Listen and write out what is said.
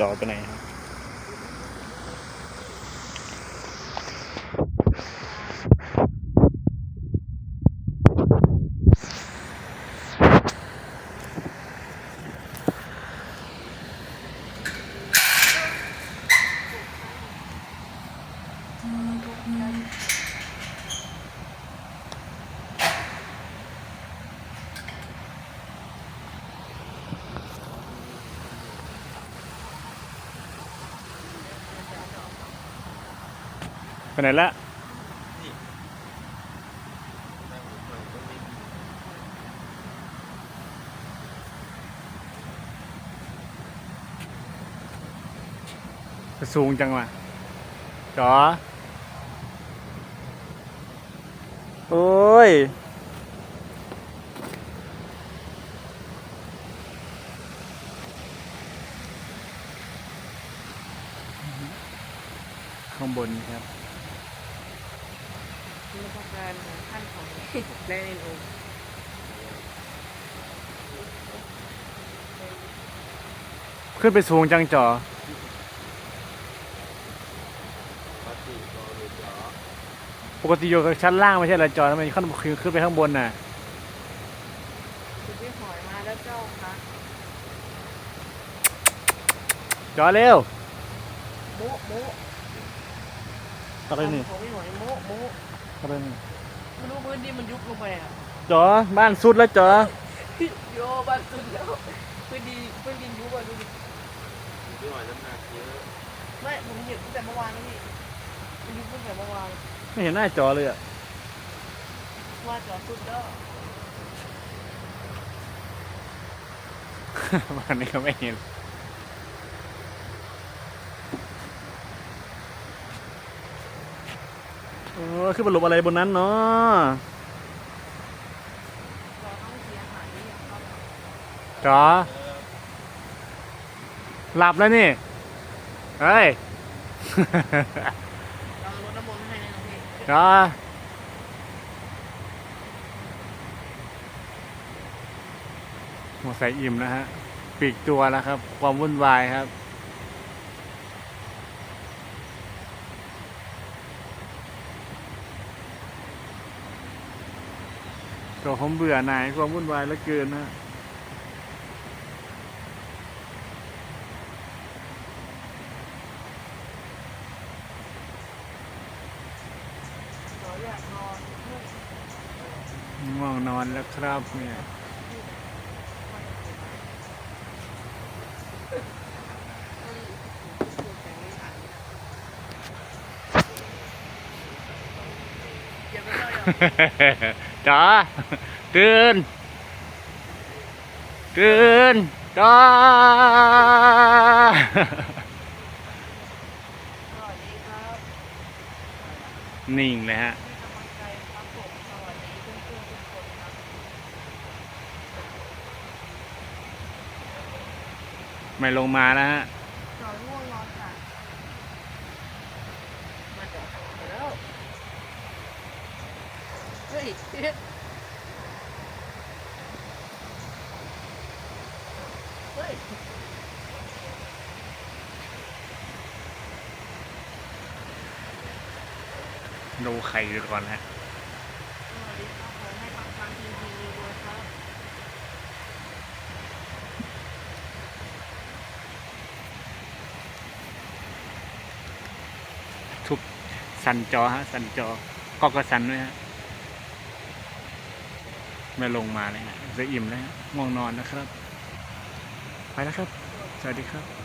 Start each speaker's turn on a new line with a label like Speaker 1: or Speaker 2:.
Speaker 1: จอไปไหนครับ ไปไหนละสูงจังวะจอโอ้ยข้างบนครับ
Speaker 2: มีประการของขั้นของแลนินโอ
Speaker 1: ขึ้นไปสูงจังจอปกติอยู่กับชั้นล่างไม่ใช่เหรอจอทำไมขึ้นขึ้นไปข้างบนน่ะ
Speaker 2: คุณพี่หอยมาแล้วเจ้าคะ
Speaker 1: จอเร็ว
Speaker 2: โมะโมะ
Speaker 1: อะไรนี่
Speaker 2: ของพี่หอยโมะโมะ
Speaker 1: อะไรนี่
Speaker 2: ไม่รู้พื้นที่มันยุบลงไปอะ
Speaker 1: จอบ้านสุดแล้วจอ
Speaker 2: โยบ้านสุดแล้วพื้นดินพื้นดินยุบอะดูดิ
Speaker 3: พี่หอยน้ำหนักเยอะ
Speaker 2: ไม่ผมเห็นตั้งแต่เมื่อวานแล้วพี่มันยุบตั้งแต่เมื่อวาน
Speaker 1: ไม่เห็นหน้าจอเลยอะ
Speaker 2: ว่าจอสุดแล้ว
Speaker 1: บ้านนี้ก็ไม่เห็น โอ้ขึ้นมาหลบอะไรบนนั้นเนาะ
Speaker 2: จอต้อหา
Speaker 1: หลับแล้วนี่ เฮ้ย
Speaker 2: เราลดน้ำมนต์ให้นะน้องพี่
Speaker 1: จอหมดใส่อิ่มนะฮะปีกตัวแล้วครับ ความวุ่นวายครับ ก็ผมเบื่อหน่ายความวุ่นวายเหลือเกินนะ
Speaker 2: จอ
Speaker 1: ง่วงนอนแล้วครับเนี่ย
Speaker 2: อย่าไปเล่าอย่า
Speaker 1: จ้าตื่นตื่นจ้า
Speaker 2: สวัสดีครับ
Speaker 1: นิ่งเลยฮะ
Speaker 2: ให้กำลังใจครับผมสวัสดีเพื่อนๆทุกคนครับ
Speaker 1: ไม่ลงมาแล้วฮะ
Speaker 2: จอยง่วงนอนค่ะมาจอดมาแล้วเฮ้ยเฮ้ย
Speaker 1: ดูไข่ดูก่อนฮะ
Speaker 2: สวัสดีครับขอให้ปังปังจริงๆรวยครับ
Speaker 1: ทุบสันจอฮะ สันจอก็ก็สันด้วยฮะ ไม่ลงมาเลยฮะจะอิ่มแล้วฮะง่วงนอนนะครับ ไปแล้วครับ สวัสดีครับ